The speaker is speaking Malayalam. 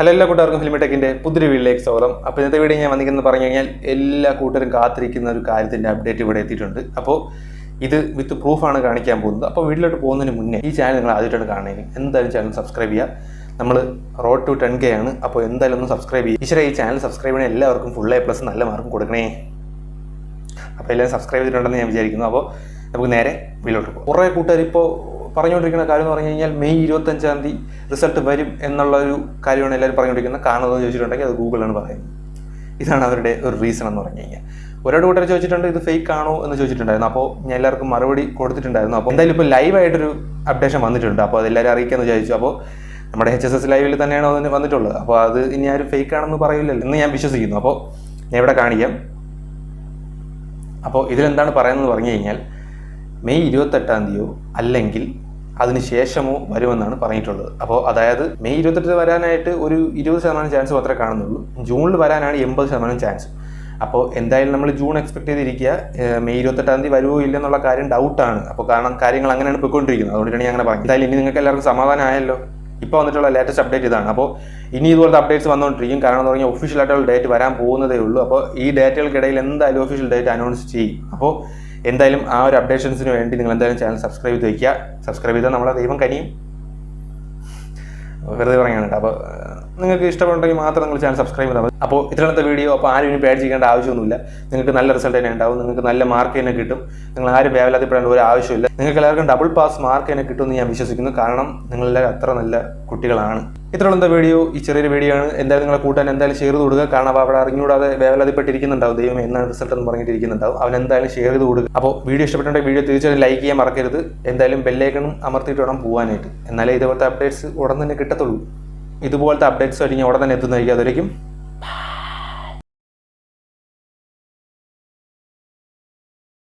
ഹലോ എല്ലാ കൂട്ടുകാർക്കും ഫിലിം ടെക്കിന്റെ പുതിയൊരു വീട്ടിലേക്ക് സ്വാഗതം. അപ്പോൾ ഇന്നത്തെ വീഡിയോ ഞാൻ വന്നിരിക്കുന്നത് പറഞ്ഞു കഴിഞ്ഞാൽ എല്ലാ കൂട്ടരും കാത്തിരിക്കുന്ന ഒരു കാര്യത്തിന്റെ അപ്ഡേറ്റ് ഇവിടെ എത്തിയിട്ടുണ്ട്. അപ്പോൾ ഇത് വിത്ത് പ്രൂഫാണ് കാണിക്കാൻ പോകുന്നത്. അപ്പോൾ വീട്ടിലോട്ട് പോകുന്നതിന് മുന്നേ ഈ ചാനൽ നിങ്ങൾ ആദ്യമായിട്ടാണ് കാണുന്നതിന് എന്തായാലും ചാനൽ സബ്സ്ക്രൈബ് ചെയ്യുക. നമ്മൾ റോഡ് ടു ടെൻ കെ ആണ്. അപ്പോൾ എന്തായാലും ഒന്ന് സബ്സ്ക്രൈബ് ചെയ്യുക. ഈശ്വര ഈ ചാനൽ സബ്സ്ക്രൈബ് ചെയ്യണ എല്ലാവർക്കും ഫുൾ എ പ്ലസ് നല്ല മാർക്കും കൊടുക്കണേ. അപ്പോൾ എല്ലാവരും സബ്സ്ക്രൈബ് ചെയ്തിട്ടുണ്ടെന്ന് ഞാൻ വിചാരിക്കുന്നു. അപ്പോൾ നമുക്ക് നേരെ വീട്ടിലോട്ട് പോകും. കുറേ കൂട്ടുകാർ ഇപ്പോൾ പറഞ്ഞുകൊണ്ടിരിക്കുന്ന കാര്യം എന്ന് പറഞ്ഞു കഴിഞ്ഞാൽ മെയ് ഇരുപത്തഞ്ചാം തീയതി റിസൾട്ട് വരും എന്നുള്ള ഒരു കാര്യമാണ് എല്ലാവരും പറഞ്ഞുകൊണ്ടിരിക്കുന്നത്. കാരണം എന്ന് ചോദിച്ചിട്ടുണ്ടെങ്കിൽ അത് ഗൂഗിളാണ് പറയുന്നത്. ഇതാണ് അവരുടെ ഒരു റീസൺ എന്ന് പറഞ്ഞു കഴിഞ്ഞാൽ. ഒരാട് കൂട്ടർ ചോദിച്ചിട്ടുണ്ട് ഇത് ഫേക്ക് ആണോ? എന്ന് ചോദിച്ചിട്ടുണ്ടായിരുന്നു. അപ്പോൾ ഞാൻ എല്ലാവർക്കും മറുപടി കൊടുത്തിട്ടുണ്ടായിരുന്നു. അപ്പോൾ എന്തായാലും ഇപ്പോൾ ലൈവായിട്ടൊരു അപ്ഡേഷൻ വന്നിട്ടുണ്ട്. അപ്പോൾ അതെല്ലാവരും അറിയിക്കാമെന്ന് വിചാരിച്ചു. അപ്പോൾ നമ്മുടെ എച്ച് എസ് എസ് ലൈവിൽ തന്നെയാണ് അതിന് വന്നിട്ടുള്ളത്. അപ്പോൾ അത് ഇനി ആരും ഫേക്ക് ആണെന്ന് പറയില്ലല്ലോ എന്ന് ഞാൻ വിശ്വസിക്കുന്നു. അപ്പോൾ ഞാൻ ഇവിടെ കാണിക്കാം. അപ്പോൾ ഇതിലെന്താണ് പറയുന്നത് പറഞ്ഞു കഴിഞ്ഞാൽ മെയ് ഇരുപത്തെട്ടാം തീയതിയോ അല്ലെങ്കിൽ അതിന് ശേഷമോ വരുമെന്നാണ് പറഞ്ഞിട്ടുള്ളത്. അപ്പോൾ അതായത് മെയ് ഇരുപത്തെട്ട് വരാനായിട്ട് ഒരു ഇരുപത് ശതമാനം ചാൻസ് മാത്രമേ കാണുന്നുള്ളൂ. ജൂണിൽ വരാനാണ് എൺപത് ശതമാനം ചാൻസ് അപ്പോൾ എന്തായാലും നമ്മൾ ജൂൺ എക്സ്പെക്ട് ചെയ്തിരിക്കുക. മെയ് ഇരുപത്തെട്ടാം തീയതി വരുമോ ഇല്ലെന്നുള്ള കാര്യം ഡൗട്ടാണ് അപ്പോൾ കാരണം കാര്യങ്ങൾ അങ്ങനെയാണ് പോയിക്കൊണ്ടിരിക്കുന്നത്. അതുകൊണ്ടാണ് ഞാൻ അങ്ങനെ പറഞ്ഞത്. എന്തായാലും ഇനി നിങ്ങൾക്ക് എല്ലാവർക്കും സമാധാനമായല്ലോ? ഇപ്പോൾ വന്നിട്ടുള്ള ലേറ്റസ്റ്റ് അപ്ഡേറ്റ് ഇതാണ്. അപ്പോൾ ഇനി ഇതുപോലത്തെ അപ്ഡേറ്റ്സ് വന്നുകൊണ്ടിരിക്കും. കാരണം എന്ന് പറഞ്ഞാൽ ഒഫീഷ്യൽ ആയിട്ടുള്ള ഡേറ്റ് വരാൻ പോകുന്നതേ ഉള്ളൂ. അപ്പോൾ ഈ ഡേറ്റുകൾക്കിടയിൽ എന്തായാലും ഒഫീഷ്യൽ ഡേറ്റ് അനൗൺസ് ചെയ്യും. അപ്പോൾ എന്തായാലും ആ ഒരു അപ്ഡേഷൻസിന് വേണ്ടി നിങ്ങൾ എന്തായാലും ചാനൽ സബ്സ്ക്രൈബ് ചെയ്ത് വയ്ക്കുക. സബ്സ്ക്രൈബ് ചെയ്താൽ നമ്മളെ ദൈവം കനിയും. വെറുതെ പറയാനുണ്ട് അപ്പോൾ നിങ്ങൾക്ക് ഇഷ്ടപ്പെടുണ്ടെങ്കിൽ മാത്രം നിങ്ങൾ ചാനൽ സബ്സ്ക്രൈബ് ചെയ്താൽ മതി. അപ്പോൾ ഇത്രത്തെ വീഡിയോ അപ്പോൾ ആരും ഇനി പേടിച്ചിരിക്കേണ്ട ആവശ്യമൊന്നുമില്ല. നിങ്ങൾക്ക് നല്ല റിസൾട്ട് തന്നെ ഉണ്ടാവും. നിങ്ങൾക്ക് നല്ല മാർക്ക് തന്നെ കിട്ടും. നിങ്ങൾ ആരും വേവലാതിപ്പെടേണ്ട ഒരു ആവശ്യമില്ല. നിങ്ങൾക്ക് എല്ലാവർക്കും ഡബിൾ പാസ് മാർക്ക് തന്നെ കിട്ടുമെന്ന് ഞാൻ വിശ്വസിക്കുന്നു. കാരണം നിങ്ങളെല്ലാവരും അത്ര നല്ല കുട്ടികളാണ്. ഇത്രയുള്ള വീഡിയോ? ഈ ചെറിയൊരു വീഡിയോ ആണ്. എന്തായാലും നിങ്ങളെ കൂട്ടാൻ എന്തായാലും ഷെയർ ചെയ്ത് കൊടുക്കുക. കാരണം അവ അവിടെ അറിഞ്ഞുകൂടാതെ വേവലാതിപ്പെട്ടിരിക്കുന്നുണ്ടാവും. ദൈവം എന്നാണ് റിസൾട്ട് എന്ന് പറഞ്ഞിട്ടിരിക്കുന്നുണ്ടാവും. അവൻ എന്തായാലും ഷെയർ ചെയ്ത് കൊടുക്കുക. അപ്പോൾ വീഡിയോ ഇഷ്ടപ്പെട്ടുണ്ടെങ്കിൽ വീഡിയോ തീർച്ചയായും ലൈക്ക് ചെയ്യാൻ മറക്കരുത്. എന്തായാലും ബെല്ലേക്കണം അമർത്തിയിട്ട് വേണം പോകാനായിട്ട്. എന്നാലേ ഇതുപോലത്തെ അപ്ഡേറ്റ്സ് ഉടൻ തന്നെ കിട്ടത്തുള്ളൂ. ഇതുപോലത്തെ അപ്ഡേറ്റ്സ് ആയിട്ട് ഞാൻ ഉടൻ തന്നെ എത്തുന്നതായിരിക്കും. അതുവരേക്കും